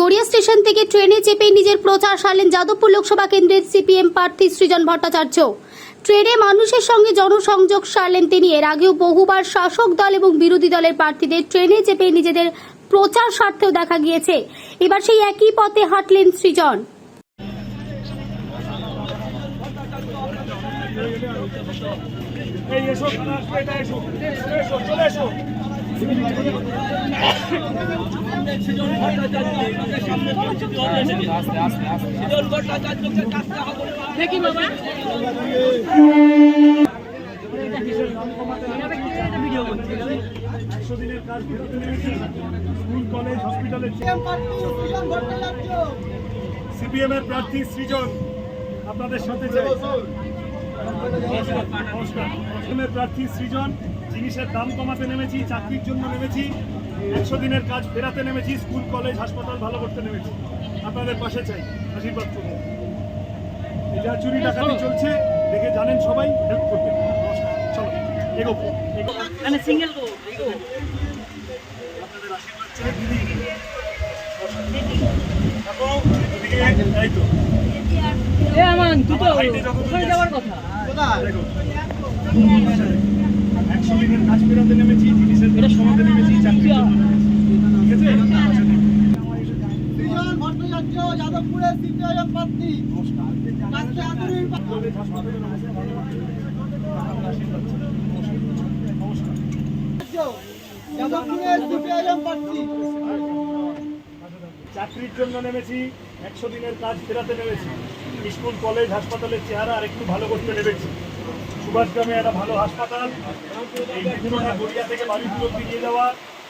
Garia station থেকে ট্রেনে চেপে নিজের প্রচার সারলেন যাদবপুর লোকসভা কেন্দ্রের সিপিএম প্রার্থী সৃজন ভট্টাচার্য। ট্রেনে মানুষের সঙ্গে জনসংযোগ সারলেন তিনি। এর আগেও বহুবার শাসক দল এবং বিরোধী দলের প্রার্থীদের ট্রেনে চেপে নিজেদের প্রচার স্বার্থেও দেখা গিয়েছে। এবার সেই একই পথে হাঁটলেন সৃজন। কলেজ হসপিটালে সিপিএম এর প্রার্থী সৃজন, আপনাদের সাথে নমস্কার। প্রার্থী সৃজন, জিনিসের দাম কমাতে নেমেছি, চাকরির জন্য নেমেছি। একশো দিনের কাজ ফেরাতে নেমেছি স্কুল কলেজ হাসপাতাল ভালো করতে নেমেছি। আপনাদের পাশে চাই আশীর্বাদ করুন। এই যা চুরি ডাকাতি চলছে দেখে জানেন সবাই হেল্প নমস্কার। চলো মানে সিঙ্গেল গো আপনাদের আশীর্বাদ চাই দিদি। এই তো। এ আমান তুই তো হাইটে যত দূর ওখানে যাওয়ার কথা। দেখো একশো দিনের কাজ ফেরাতে নেমেছি জিনিসের দাম কমাতে নেমেছি চাকরির জন্য নেমেছি। ঠিক আছে সৃজন ভট্টাচার্য যাদবপুরের সিপিআইএম প্রার্থী আজকে আদরের কলেজ হাসপাতালের অবস্থা ভালো সিপিআইএম প্রার্থী। চাকরির জন্য নেমেছি, একশো দিনের কাজ ফেরাতে নেমেছি। স্কুল, কলেজ, হাসপাতালের চেহারা আর একটু ভালো করতে নেমেছি। সুভাষগ্রামে একটা ভালো হাসপাতাল, এই বিভিন্নটা গড়িয়া থেকে বাড়িগুলো ফিরিয়ে দেওয়া